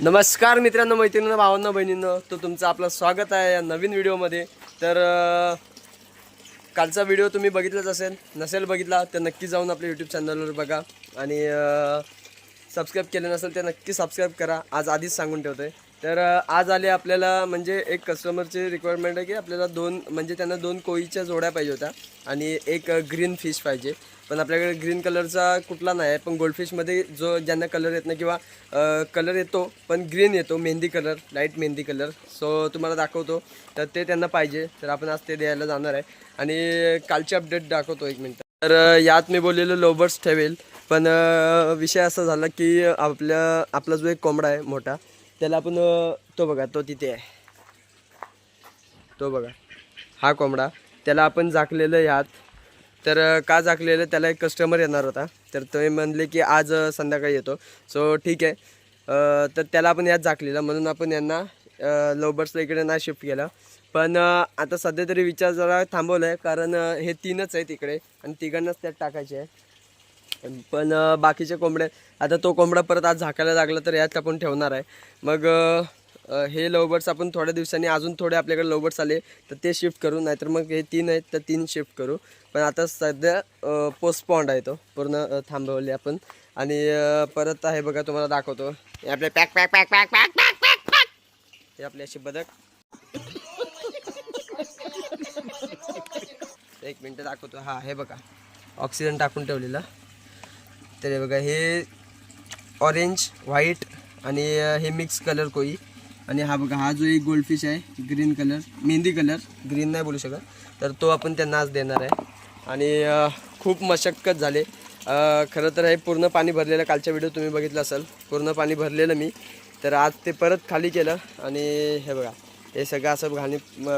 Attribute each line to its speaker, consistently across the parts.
Speaker 1: नमस्कार मित्रांनो मैत्रिणींना भावांना बहिणींनो. तर तुमचं आपलं स्वागत आहे या नवीन व्हिडिओमध्ये. तर कालचा व्हिडिओ तुम्ही बघितलाच असेल नसेल बघितला तर नक्की जाऊन आपल्या यूट्यूब चॅनलवर बघा. आणि सबस्क्राईब केलं नसेल तर नक्की सबस्क्राईब करा. आज आधीच सांगून ठेवतो आहे तर आज आले आपल्याला म्हणजे एक कस्टमरची रिक्वायरमेंट आहे की आपल्याला दोन म्हणजे त्यांना दोन कोळीच्या जोड्या पाहिजे होत्या. आणि एक ग्रीन फिश पाहिजे. पण आपल्याकडे ग्रीन कलरचा कुठला नाही आहे. पण गोल्डफिशमध्ये जो ज्यांना कलर येत नाही किंवा कलर येतो पण ग्रीन येतो mehndi colour light mehndi colour so तुम्हाला दाखवतो. तर ते त्यांना पाहिजे. तर आपण आज ते द्यायला जाणार आहे. आणि कालचे अपडेट दाखवतो एक मिनटं. तर यात मी बोललेलो लोबर्स ठेवेल. पण विषय असा झाला की आपल्या आपला जो एक कोंबडा आहे मोठा त्याला आपण तो बघा तो तिथे आहे. तो बघा. हा कोंबडा. त्याला आपण झाकलेलं यात तर का झाकलेलं त्याला एक कस्टमर येणार होता. तर ते म्हणले की आज संध्याकाळी येतो. सो ठीक आहे. तर त्याला आपण यात झाकलेलं. म्हणून आपण यांना लोबर्सला इकडे नाही शिफ्ट केलं. पण आता सध्या तरी विचार जरा थांबवला आहे कारण हे तीनच आहेत इकडे. आणि तिघांनाच त्यात टाकायचे आहे. पण बाकीचे कोंबडे आता तो कोंबडा परत आज झाकायला लागला तर यात आपण ठेवणार आहे. मग हे लवबर्ड्स आपण थोड्या दिवसांनी अजून थोडे आपल्याकडे लवबर्ड्स आले तर ते शिफ्ट करू. नाहीतर मग हे तीन आहेत तर तीन शिफ्ट करू. पण आता सध्या पोस्टपॉन्ड आहे तो. पूर्ण थांबवली थांबवले आपण. आणि परत आहे बघा तुम्हाला दाखवतो. हे आपले pack pack pack pack pack pack pack pack हे आपली अशी बदक. एक मिनटं दाखवतो. हा हे बघा. ऑक्सिजन टाकून ठेवलेला. तर हे बघा हे ऑरेंज व्हाईट आणि हे मिक्स कलर कोई. आणि हा बघा हा जो एक गोल्डफिश आहे green colour mehndi colour green नाही बोलू शकत. तर तो आपण त्यांना आज देणार आहे. आणि खूप मशक्कत झाले. खरं तर हे पूर्ण पाणी भरलेलं कालच्या व्हिडिओ तुम्ही बघितलं असाल. पूर्ण पाणी भरलेलं मी. तर आज ते परत खाली केलं आणि हे बघा हे सगळं असं घाणी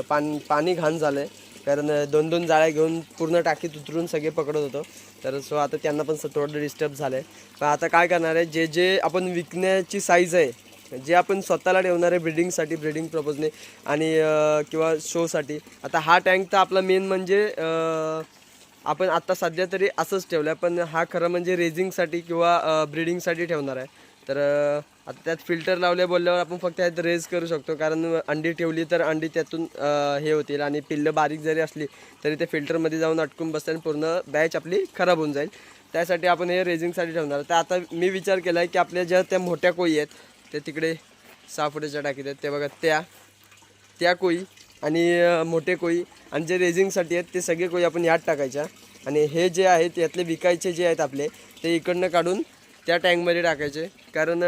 Speaker 1: पान पाणी घाण झालं आहे कारण दोन दोन जाळ्या घेऊन पूर्ण टाकीत उतरून सगळे पकडत होतो. तर सो आता त्यांना पण थोडं डिस्टर्ब झालं आहे पण आता काय करणार आहे? जे जे आपण विकण्याची साईज आहे जे आपण स्वतःला ठेवणार आहे ब्रिडिंगसाठी ब्रिडिंग प्रपोजने आणि किंवा शोसाठी आता हा टँक तर आपला मेन म्हणजे आपण आत्ता सध्या तरी असंच ठेवलं आहे पण हा खरं म्हणजे रेझिंगसाठी किंवा ब्रिडिंगसाठी ठेवणार आहे. तर आता त्यात फिल्टर लावले बोलल्यावर आपण फक्त त्यात रेज करू शकतो कारण अंडी ठेवली तर अंडी त्यातून हे होतील आणि पिल्लं बारीक जरी असली तरी ते फिल्टरमध्ये जाऊन अटकून बसते आणि पूर्ण बॅच आपली खराब होऊन जाईल. त्यासाठी आपण हे रेझिंगसाठी ठेवणार. तर आता मी विचार केला आहे की आपल्या ज्या त्या मोठ्या कोई आहेत त्या तिकडे सहा फुटाच्या टाकीत आहेत. ते बघा त्या त्या कोई आणि मोठे कोळी आणि जे रेझिंगसाठी आहेत ते सगळे कोळी आपण यात टाकायच्या. आणि हे जे आहेत यातले विकायचे जे आहेत आपले ते इकडनं काढून त्या टँकमध्ये टाकायचे. कारण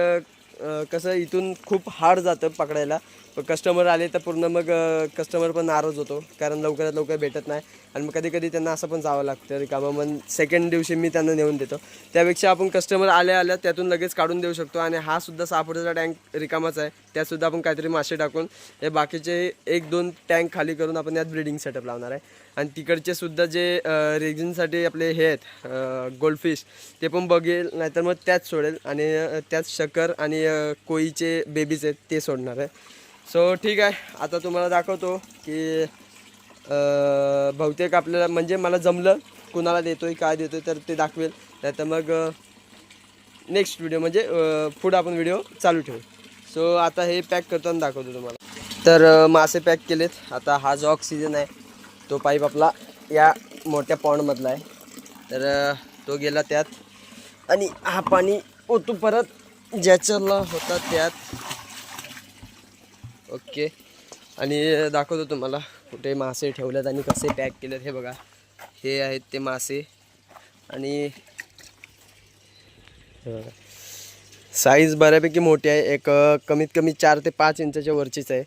Speaker 1: कसं इथून खूप हार्ड जातं पकडायला. पण कस्टमर आले तर पूर्ण मग कस्टमर पण नाराज होतो. कारण लवकरात लवकर भेटत नाही. आणि मग कधी कधी त्यांना असं पण जावं लागतं. रिकामं मग सेकंड दिवशी मी त्यांना नेऊन देतो. त्यापेक्षा आपण कस्टमर आल्या आल्या त्यातून लगेच काढून देऊ शकतो. आणि हा सुद्धा सहा फुटाचा टँक रिकामाच आहे. त्यातसुद्धा आपण काहीतरी मासे टाकून हे बाकीचे एक दोन टँक खाली करून आपण यात ब्रिडिंग सेटअप लावणार आहे. आणि तिकडचे सुद्धा जे रेझिनसाठी आपले हे आहेत गोल्डफिश ते पण बघेल नाहीतर मग त्याच सोडेल आणि त्याच शकर आणि कोळीचे बेबीज आहेत ते सोडणार आहे. सो ठीक आहे. आता तुम्हाला दाखवतो की बहुतेक आपल्याला म्हणजे मला जमलं कुणाला देतो आहे काय देतोय तर ते दाखवेल. नाहीतर मग नेक्स्ट व्हिडिओ म्हणजे पुढं आपण व्हिडिओ चालू ठेवू. सो आता हे पॅक करतो आणि दाखवतो तुम्हाला. तर मासे पॅक केलेत. आता हा जो ऑक्सिजन आहे तो पाईप आपला या मोठ्या पॉन्डमधला आहे. तर तो गेला त्यात. आणि हा पाणी ओतू परत ज्याच्याला होता त्यात. ओके. आणि दाखवतो तुम्हाला कुठे मासे ठेवलेत आणि कसे पॅक केलेत. हे बघा. हे आहेत ते मासे. आणि साईज बऱ्यापैकी मोठी आहे. एक कमीत कमी चार ते पाच इंचाच्या वरचीच आहे.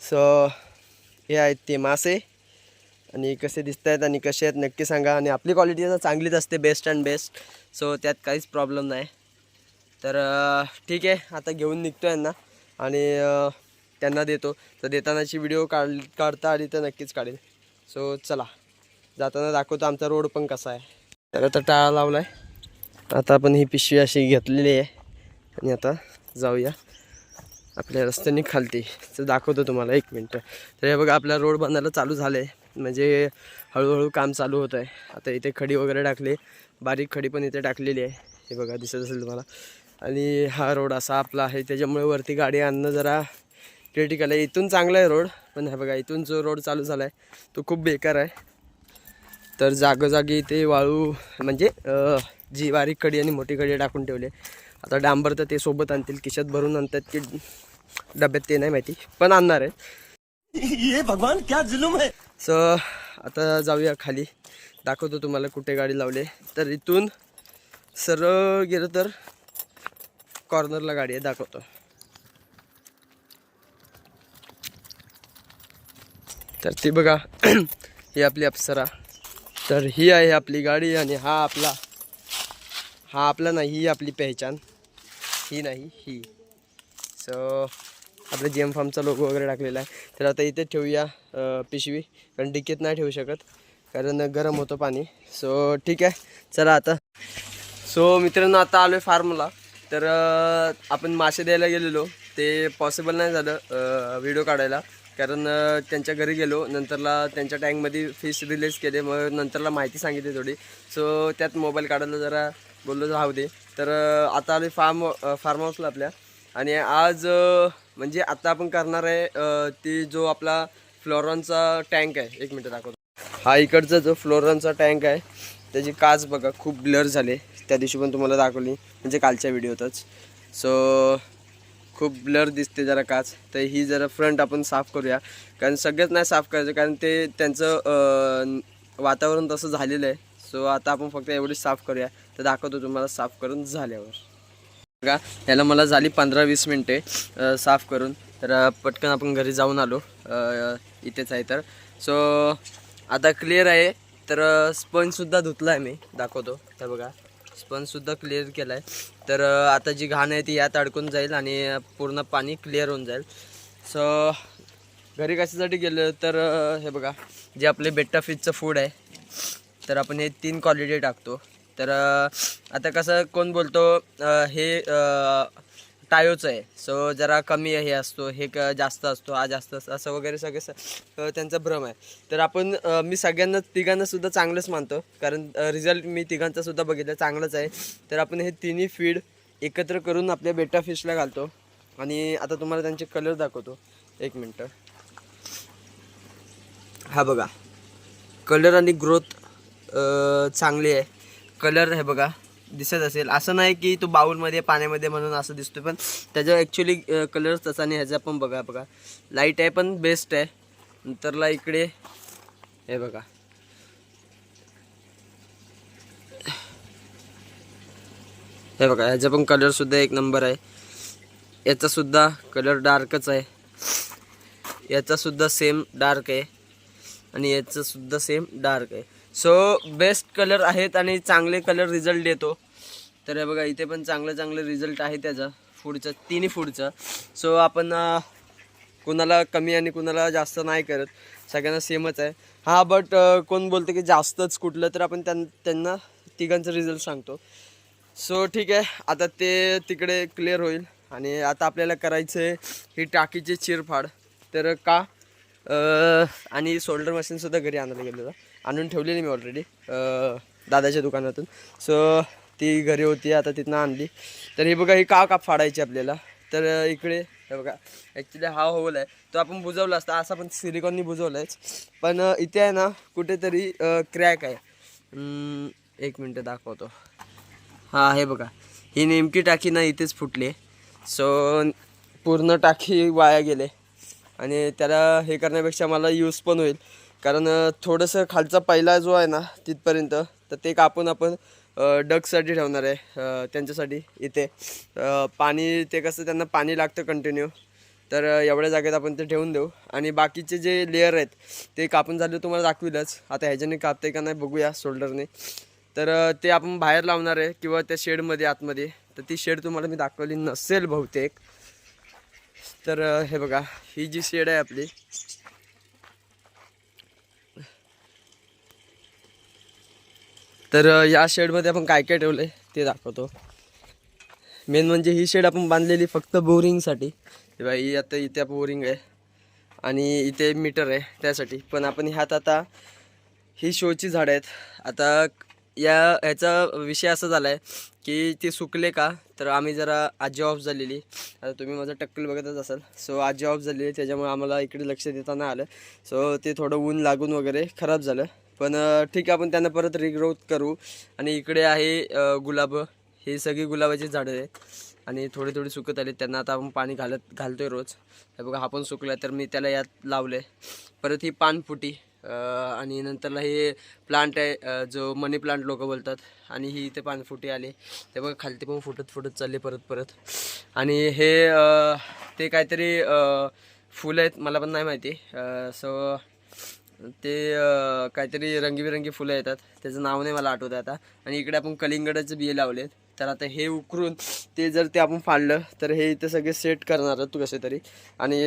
Speaker 1: सो हे आहेत ते मासे. आणि कसे दिसत आहेत आणि कसे आहेत नक्की सांगा. आणि आपली क्वालिटी तर चांगलीच असते बेस्ट अँड बेस्ट सो त्यात काहीच प्रॉब्लेम नाही. तर ठीक आहे. आता घेऊन निघतो यांना. आणि त्यांना देतो. तर देतानाची व्हिडिओ काढ काढता आली तर नक्कीच काढेल. सो चला. जाताना दाखवतो आमचा रोड पण कसा आहे. तर आता टाळा लावला आहे आता आपण ही पिशवी अशी घेतलेली आहे. आणि आता जाऊया. आपल्या रस्त्याने खालती. तर दाखवतो तुम्हाला एक मिनटं. तर हे बघा आपला रोड बनायला चालू झालं आहे म्हणजे हळूहळू काम चालू होत आहे. आता इथे खडी वगैरे टाकली. बारीक खडी पण इथे टाकलेली आहे. हे बघा दिसत असेल तुम्हाला. आणि हा रोड असा आपला आहे. त्याच्यामुळे वरती गाडी आणणं जरा क्रिटिकल आहे. इथून चांगला आहे रोड पण हा बघा इथून जो रोड चालू झाला आहे तो खूप बेकार आहे. तर जागोजागी ते वाळू म्हणजे जी बारीक खडी आणि मोठी खडी टाकून ठेवली आता डांबर तर ते सोबत आणतील. किशात भरून आणतात की डब्यात ते नाही माहिती पण आणणार आहे
Speaker 2: ये भगवान क्या जुलूम है?
Speaker 1: सो आता जाऊया खाली. दाखवतो तुम्हाला कुठे गाडी लावली आहे. तर इथून सरळ गेलं तर कॉर्नरला गाडी आहे दाखवतो. तर ती बघा ही आपली अप्सरा. तर ही आहे आपली गाडी आणि हा आपला हा आपला नाही ही आपली पहचान. ही नाही ही. सो आपल्या जी एम फार्मचा लोगो वगैरे टाकलेला आहे. तर आता इथे ठेवूया पिशवी. कारण डिकीत नाही ठेवू शकत कारण गरम होतं पाणी. सो ठीक आहे चला आता. सो मित्रांनो आता आलो आहे फार्मला. तर आपण मासे द्यायला गेलेलो. ते पॉसिबल नाही झालं व्हिडिओ काढायला. कारण त्यांच्या घरी गेलो. नंतरला त्यांच्या टँकमध्ये फिश रिलीज केले. मग नंतरला माहिती सांगितली थोडी. सो त्यात मोबाईल काढायला जरा बोललो राहू दे. तर आता आलो फार्म फार्म हाऊसला आपल्या. आणि आज म्हणजे आता आपण करणार आहे ती जो आपला फ्लोरॉनचा टँक आहे. एक मिनटं दाखवतो. हा इकडचा जो फ्लोरॉनचा टँक आहे त्याची काच बघा खूप ब्लर झाले. त्या दिवशी पण तुम्हाला दाखवली म्हणजे कालच्या व्हिडिओतच. सो खूप ब्लर दिसते जरा काच. तर ही जरा फ्रंट आपण साफ करूया. कारण सगळंच नाही साफ करायचं कारण ते त्यांचं वातावरण तसं झालेलं आहे. सो आता आपण फक्त एवढीच साफ करूया. तर दाखवतो तुम्हाला साफ करून झाल्यावर. बघा ह्याला मला झाली पंधरा वीस मिनटे साफ करून. तर पटकन आपण घरी जाऊन आलो. इथेच आहे तर. सो आता क्लिअर आहे. तर स्पंजसुद्धा धुतला आहे मी. दाखवतो. तर बघा. स्पंजसुद्धा क्लिअर केला आहे तर आता जी घाण आहे ती यात अडकून जाईल आणि पूर्ण पाणी क्लिअर होऊन जाईल. सो घरी कशासाठी गेलं तर हे बघा. जे आपले बेट्टा फिशचं फूड आहे. तर आपण हे तीन क्वालिटी टाकतो. तर आता कसं कोण बोलतो हे टायोचं आहे. सो जरा कमी हे असतो हे क जास्त असतो हा जास्त असतो असं वगैरे सगळे स त्यांचा भ्रम आहे. तर आपण मी सगळ्यांना तिघांना सुद्धा चांगलंच मानतो. कारण रिझल्ट मी तिघांचा सुद्धा बघितलं चांगलंच आहे. तर आपण हे तिन्ही फीड एकत्र करून आपल्या बेटा फिशला घालतो. आणि आता तुम्हाला त्यांचे कलर दाखवतो. एक मिनटं. हा बघा. कलर आणि ग्रोथ चांगली आहे. कलर हे बघा. दिसत असेल. असं नाही की तो बाऊलमध्ये पाण्यामध्ये म्हणून असं दिसतो पण त्याचा ॲक्च्युली कलर तसा नाही. ह्याचा पण बघा बघा. लाइट आहे पण बेस्ट आहे. नंतरला इकडे हे बघा. हे बघा ह्याचा पण कलरसुद्धा एक नंबर आहे. याचासुद्धा कलर डार्कच आहे. याचासुद्धा सेम डार्क आहे. आणि याचंसुद्धा सेम डार्क आहे. सो बेस्ट कलर आहेत आणि चांगले कलर रिझल्ट देतो. तर हे बघा इथे पण चांगलं चांगलं रिझल्ट आहे त्याचा. फूडचं तिन्ही फूडचं सो आपण कोणाला कुणाला कमी आणि कुणाला जास्त नाही करत. सगळ्यांना सेमच आहे. हा बट कोण बोलते की जास्तच कुठलं तर आपण त्यां त्यांना तिघांचा रिझल्ट सांगतो. सो ठीक आहे. आता ते तिकडे क्लिअर होईल. आणि आता आपल्याला करायचं आहे ही टाकीची चिरफाड. तर का? आणि शोल्डर मशीनसुद्धा घरी आणायला गेलेलं. आणून ठेवलेली मी ऑलरेडी दादाच्या दुकानातून. सो ती घरी होती आता तिथनं आणली. तर हे बघा ही का का फाडायची आपल्याला. तर इकडे हे बघा ॲक्च्युली हा होल आहे. तो आपण बुजवला असता असा पण सिलिकॉननी बुजवला आहेच पण इथे आहे ना कुठेतरी क्रॅक आहे. एक मिनटं दाखवतो. हा हे बघा. ही नेमकी टाकी ना इथेच फुटली सो पूर्ण टाकी वाया गेले. आणि त्याला हे करण्यापेक्षा मला यूज पण होईल. कारण थोडंसं खालचा पहिला जो आहे ना तिथपर्यंत तर ते कापून आपण डगसाठी ठेवणार आहे त्यांच्यासाठी इथे. पाणी ते कसं त्यांना पाणी लागतं कंटिन्यू तर एवढ्या जागेत आपण ते ठेवून देऊ. आणि बाकीचे जे लेअर आहेत ते कापून झाले तुम्हाला दाखविलंच. आता ह्याच्याने कापते का नाही बघूया शोल्डरने तर ते आपण बाहेर लावणार आहे किंवा त्या शेडमध्ये आतमध्ये. तर ती शेड तुम्हाला मी दाखवली नसेल बहुतेक. तर हे बघा ही जी शेड आहे आपली तर या शेडमध्ये आपण काय काय ठेवलं आहे ते दाखवतो. मेन म्हणजे ही शेड आपण बांधलेली फक्त बोरिंगसाठी. तेव्हा ही आता इथे बोरिंग आहे. आणि इथे मीटर आहे त्यासाठी. पण आपण ह्यात आता ही शोची झाडं आहेत. आता या ह्याचा विषय असा झाला आहे की ते सुकले का? तर आम्ही जरा आजी ऑफ झालेली. आता तुम्ही माझं टक्कल बघतच असाल. सो आजी ऑफ झालेली त्याच्यामुळे आम्हाला इकडे लक्ष देता नाही आलं. सो ते थोडं ऊन लागून वगैरे खराब झालं. पण ठीक आहे आपण त्यांना परत रिग्रोथ करू. आणि इकडे आहे गुलाब. हे सगळी गुलाबाची झाडं आहे आणि थोडी थोडी सुकत आली. त्यांना आता आपण पाणी घालत घालतो आहे रोज. हे बघा हा पण सुकला तर मी त्याला यात लावले परत ही पानफुटी आणि नंतरला हे प्लांट आहे जो मनी प्लांट लोक बोलतात. आणि ही इथे पानफुटी आली. ते बघा खालती पण फुटत फुटत चालले परत परत. आणि हे ते काहीतरी फुलं आहेत. मला पण नाही माहिती. सो ते काहीतरी रंगीबिरंगी फुलं येतात. त्याचं नाव नाही मला आठवत आता. आणि इकडे आपण कलिंगडाचे बिये लावलेत. तर आता हे उकरून ते जर ते आपण फाडलं तर हे इथे सगळे सेट करणार तू कसे तरी. आणि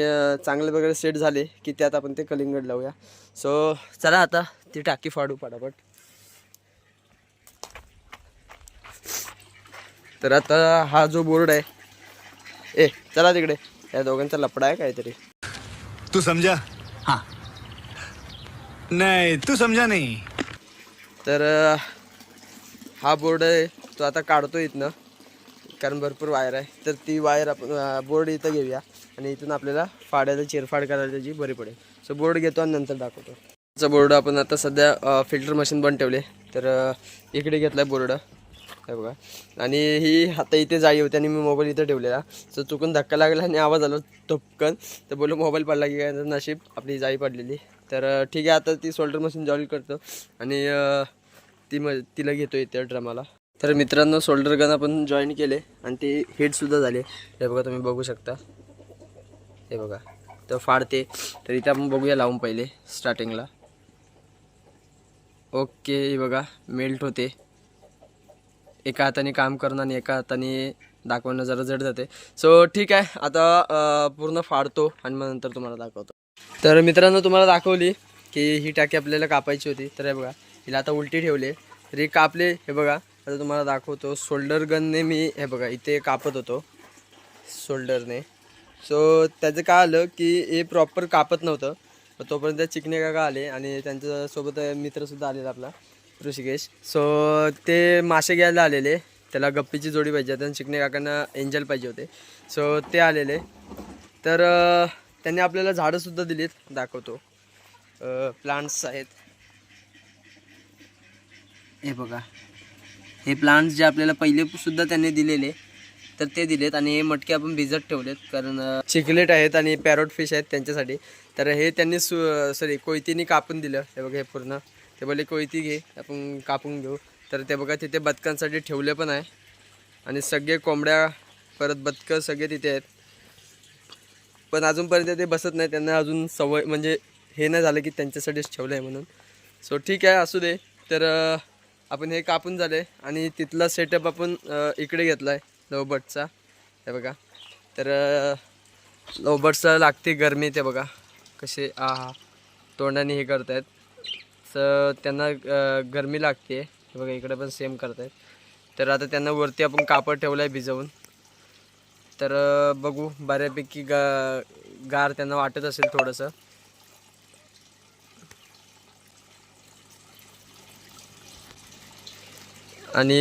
Speaker 1: चांगले वगैरे सेट झाले की त्यात आपण ते कलिंगड लावूया. सो चला आता ती टाकी फाडू पटापट. तर आता हा जो बोर्ड आहे ए चला तिकडे. या दोघांचा लपडा आहे काहीतरी.
Speaker 3: तू समझा हाँ. नाही तू समजा नाही.
Speaker 1: तर हा बोर्ड आहे तो आता काढतो इथनं. कारण भरपूर वायर आहे. तर ती वायर आपण बोर्ड इथं घेऊया. आणि इथून आपल्याला फाड्याला चिरफाड करायला त्याची बरी पडेल. सो बोर्ड घेतो आणि नंतर दाखवतो. त्याचा बोर्ड आपण आता सध्या फिल्टर मशीन पण ठेवले. तर इकडे घेतला बोर्ड. हे बघा. आणि ही आता इथे जाळी होती आणि मी मोबाईल इथं ठेवलेला. सो चुकून धक्का लागला आणि आवाज आला टपकन. तर बोललो मोबाईल पडला की काय? नशीब आपली जाई पडलेली. तर ठीक आहे आता ती सोल्डर मशीन जॉईन करतो. आणि ती म तिला घेतो इथे ड्रमाला. तर मित्रांनो सोल्डर गन आपण जॉईन केले आणि ते हिटसुद्धा झाले. हे बघा तुम्ही बघू शकता. हे बघा तर फाडते. तर इथे आपण बघूया लावून पहिले स्टार्टिंगला ओके हे बघा मेल्ट होते. एका हाताने काम करणं आणि एका हाताने दाखवणं जरा जड जाते. सो ठीक आहे आता पूर्ण फाडतो आणि मग नंतर तुम्हाला दाखवतो. तर मित्रांनो तुम्हाला दाखवली की ही टाकी आपल्याला कापायची होती. तर हे बघा हिला आता उलटी ठेवले. तरी कापले हे बघा. आता तुम्हाला दाखवतो. शोल्डर गनने मी हे बघा इथे कापत होतो. शोल्डरने सो त्याचं काय आलं की हे प्रॉपर कापत नव्हतं. तोपर्यंत चिकणे काका आले आणि त्यांच्यासोबत मित्रसुद्धा आलेला आपला ऋषिकेश. सो ते मासे घ्यायला आलेले. त्याला गप्पीची जोडी पाहिजे होती आणि चिकणे काकांना एंजल पाहिजे होते. सो ते आलेले. तर त्यांनी आपल्याला झाडंसुद्धा दिलीत दाखवतो. प्लांट्स आहेत. हे बघा. हे प्लांट्स जे आपल्याला पहिले सुद्धा त्यांनी दिलेले तर ते दिलेत आणि हे मटके आपण भिजत ठेवलेत कारण चिकलेट आहेत आणि पॅरोट फिश आहेत त्यांच्यासाठी. तर हे त्यांनी सु सॉरी कोयतीने कापून दिलं. हे बघा हे पूर्ण. ते बोलले कोयती घे आपण कापून घेऊ. तर ते बघा तिथे बदकांसाठी ठेवले पण आहे. आणि सगळे कोंबड्या परत बदकं सगळे तिथे आहेत. पण अजूनपर्यंत ते बसत नाही. त्यांना अजून सवय म्हणजे हे नाही झालं की त्यांच्यासाठीच ठेवलं आहे म्हणून. सो ठीक आहे असू दे. तर आपण हे कापून झाले आणि तिथला सेटअप आपण इकडे घेतला आहे लवबर्डचा हे बघा. तर लवबर्डचा लागते गरमी ते बघा. कसे आ हा. तोंडाने हे करतायत. तर त्यांना गरमी लागते. हे बघा इकडे पण सेम करत आहेत तर आता त्यांना वरती आपण कापड ठेवलं आहे भिजवून. तर बघू बऱ्यापैकी गा गार त्यांना वाटत असेल थोडंसं. आणि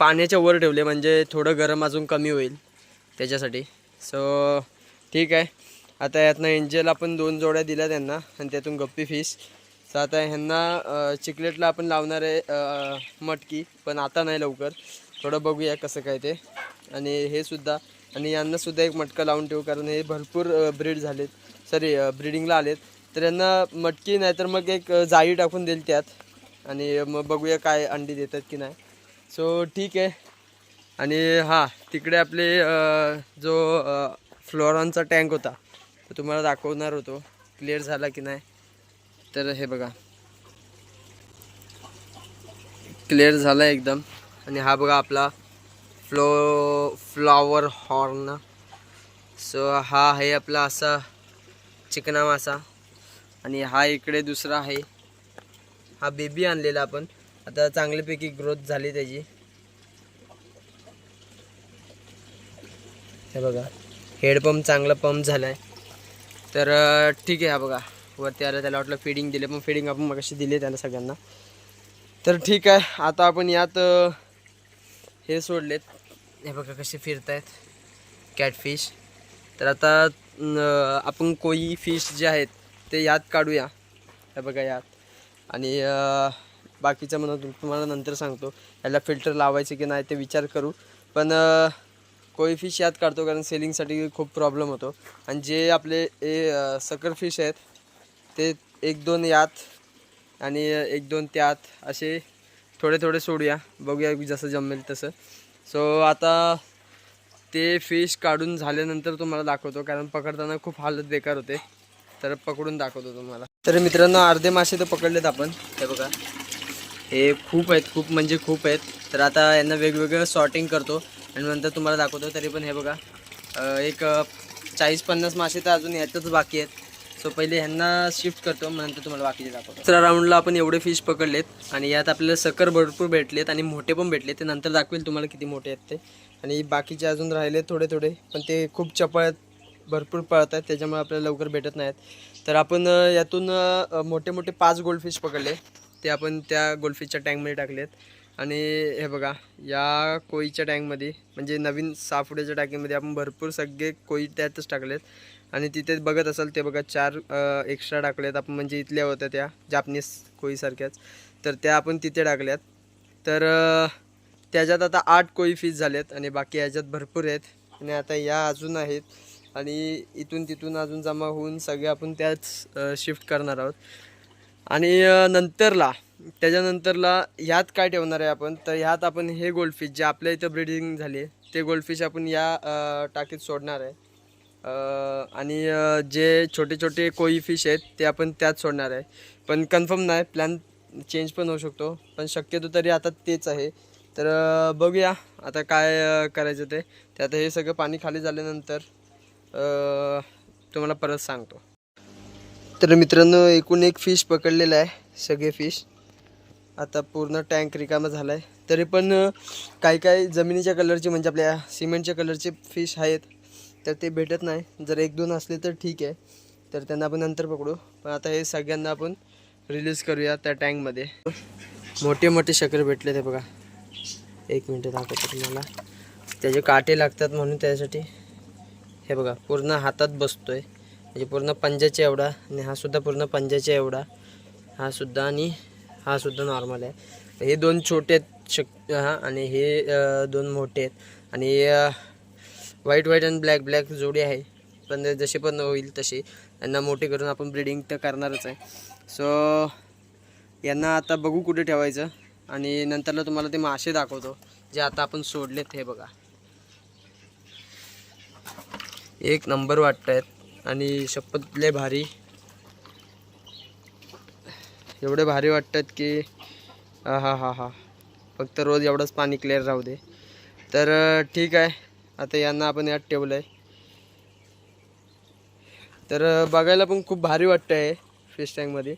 Speaker 1: पाण्याच्या वर ठेवले म्हणजे थोडं गरम अजून कमी होईल त्याच्यासाठी. सो ठीक आहे. आता यातनं एंजल आपण दोन जोड्या दिल्या त्यांना आणि त्यातून गप्पी फिश तर आता ह्यांना चिकलेटला आपण लावणार आहे मटकी पण आता नाही लवकर. थोडं बघूया कसं काय ते. आणि हे सुद्धा आणि यांना सुद्धा एक मटका लावून ठेवू कारण हे भरपूर ब्रीड झालेत. सॉरी ब्रीडिंगला आलेत. तर यांना मटकी नाही तर मग एक जाळी टाकून देईल त्यात. आणि मग बघूया काय अंडी देतात की नाही. सो ठीक आहे. आणि हां तिकडे आपले जो फ्लोरॉनचा टँक होता तो तुम्हाला दाखवणार होतो. क्लिअर झाला की नाही? तर हे बघा. क्लिअर झाला एकदम. आणि हा बघा आपला फ्लो फ्लॉवर हॉर्न. सो हा आहे आपला असा चिकना मासा. आणि हा इकडे दुसरा आहे. हा बेबी आणलेला आपण. आता चांगल्यापैकी ग्रोथ झाली त्याची. हे बघा. हेडपंप चांगला पंप झाला आहे तर ठीक आहे हा बघा. वरती आलं त्याला वाटलं फिडिंग दिले पण फिडिंग आपण मग दिले त्याला सगळ्यांना. तर ठीक आहे. आता आपण यात हे सोडलेत. हे बघा कसे फिरत आहेत कॅटफिश तर आता आपण कोई फिश जे आहेत ते यात काढूया. हे बघा यात. आणि बाकीचं म्हणून तुम्हाला नंतर सांगतो. याला फिल्टर लावायचे की नाही ते विचार करू. पण कोळी कोई फिश यात काढतो कारण सेलिंगसाठी खूप प्रॉब्लेम होतो. आणि जे आपले हे सकर फिश आहेत ते एक दोन यात आणि एक दोन त्यात असे थोडे थोडे सोडूया. बघूया जसं जमेल तसं. सो आता ते फिश काढून झाल्यानंतर तुम्हाला दाखवतो कारण पकडताना खूप हालत बेकार होते. तर पकडून दाखवतो तुम्हाला. तर मित्रांनो अर्धे मासे तर पकडलेत आपण. हे बघा. हे खूप आहेत खूप म्हणजे खूप आहेत. तर आता यांना वेगवेगळं सॉर्टिंग करतो. आणि नंतर तुम्हाला दाखवतो तरी पण हे बघा. एक चाळीस पन्नास मासे तर अजून याच्यातच बाकी आहेत. सो पहिले ह्यांना शिफ्ट करतो नंतर तुम्हाला बाकीचे दाखवतो. दुसऱ्या राऊंडला आपण एवढे फिश पकडलेत आणि यात आपल्याला सकर भरपूर भेटलेत आणि मोठे पण भेटले ते नंतर दाखवेल तुम्हाला किती मोठे आहेत ते. आणि बाकीचे अजून राहिले थोडे थोडे पण ते खूप चपळ भरपूर पळत आहेत त्याच्यामुळे आपल्याला लवकर भेटत नाहीत. तर आपण यातून मोठे मोठे पाच गोल्डफिश पकडले. ते आपण त्या गोल्डफिशच्या टँकमध्ये टाकलेत. आणि हे बघा या कोईच्या टँकमध्ये म्हणजे नवीन साफुड्याच्या टाकीमध्ये आपण भरपूर सगळे कोई त्यातच टाकलेत. आणि तिथे बघत असाल ते बघा चार एक्स्ट्रा टाकल्यात. आपण म्हणजे इथल्या होत्या त्या जापनीस कोळीसारख्याच. तर त्या आपण तिथे टाकल्यात. तर त्याच्यात आता आठ कोळी फिश झाल्यात आणि बाकी याच्यात भरपूर आहेत. आणि आता या अजून आहेत. आणि इथून तिथून अजून जमा होऊन सगळे आपण त्याच शिफ्ट करणार आहोत. आणि नंतरला त्याच्यानंतरला ह्यात काय ठेवणार आहे आपण? तर ह्यात आपण हे गोल्डफिश जे आपल्या इथं ब्रीडिंग झाली ते गोल्डफिश आपण या टाकीत सोडणार आहे. आणि जे छोटे छोटे कोई फिश आहेत ते आपण त्यात सोडणार आहे. पण कन्फर्म नाही प्लॅन चेंज पण होऊ शकतो. पण शक्यतो तरी आता तेच आहे. तर बघूया आता काय करायचं ते. ते आता हे सगळं पाणी खाली झाल्यानंतर तुम्हाला परत सांगतो. तर मित्रांनो एकूण एक फिश पकडलेलं आहे सगळे फिश आता पूर्ण टँक रिकामा झाला आहे तरी पण काही काही जमिनीच्या कलरची म्हणजे आपल्या सिमेंटच्या कलरचे फिश आहेत. तर ते भेटत नाही. जर एक दोन असले तर ठीक आहे. तर त्यांना आपण नंतर पकडू. पण आता हे सगळ्यांना आपण रिलीज करूया त्या टँकमध्ये मोठे मोठे शकर भेटले ते बघा. एक मिनटं दाखवतो तुम्हाला. त्याचे काटे लागतात म्हणून त्यासाठी हे बघा पूर्ण हातात बसतो आहे म्हणजे पूर्ण पंजाच्या एवढा आणि हा सुद्धा पूर्ण पंजाच्या एवढा. हा सुद्धा आणि हा सुद्धा नॉर्मल आहे. हे दोन छोटे आहेत शक हां आणि हे दोन मोठे आहेत. आणि व्हाईट व्हाईट आणि ब्लॅक ब्लॅक जोडी आहे. पण जसे पण होईल तसे यांना मोठे करून आपण ब्रिडिंग तर करणारच आहे. सो यांना आता बघू कुठे ठेवायचं. आणि नंतरला तुम्हाला ते मासे दाखवतो जे आता आपण सोडलेत हे बघा. एक नंबर वाटत आहेत आणि शपथ लय भारी. एवढे भारी वाटतात की हा हा हा हा फक्त रोज एवढंच पाणी क्लिअर राहू दे. तर ठीक आहे. आता यांना आपण यात ठेवलं आहे तर बघायला पण खूप भारी वाटतं आहे फिश टँकमध्ये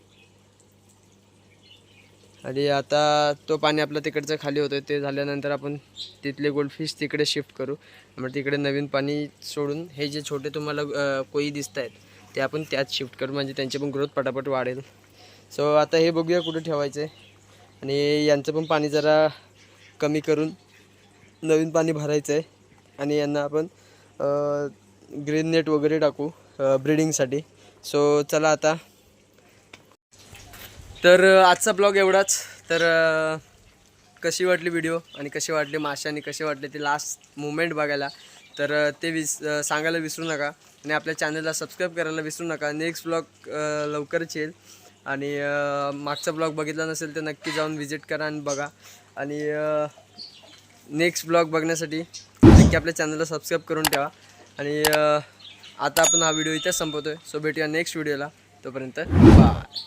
Speaker 1: आणि आता तो पाणी आपलं तिकडचं खाली होतं ते झाल्यानंतर आपण तिथले गोल्डफिश तिकडे शिफ्ट करू. मग तिकडे नवीन पाणी सोडून हे जे छोटे तुम्हाला कोई दिसत आहेत ते आपण त्यात शिफ्ट करू. म्हणजे त्यांची पण ग्रोथ पटापट वाढेल. सो आता हे बघूया कुठे ठेवायचं आहे आणि यांचं पण पाणी जरा कमी करून नवीन पाणी भरायचं आहे आणि यांना आपण ग्रीन नेट वगैरे टाकू ब्रिडिंगसाठी सो चला आता. तर आजचा ब्लॉग एवढाच. तर कशी वाटली व्हिडिओ आणि कशी वाटली माशाने कसे वाटले ते लास्ट मुमेंट बघायला? तर ते विस सांगायला विसरू नका. आणि आपल्या चॅनलला सबस्क्राईब करायला विसरू नका. नेक्स्ट ब्लॉग लवकरच येईल. आणि मागचा ब्लॉग बघितला नसेल तर नक्की जाऊन व्हिजिट करा आणि बघा. आणि नेक्स्ट ब्लॉग बघण्यासाठी नक्की आपल्या चॅनलला सबस्क्राईब करून ठेवा. आणि आता आपण हा व्हिडिओ इथेच संपवतोय. सो भेटूया नेक्स्ट व्हिडिओला तोपर्यंत बाय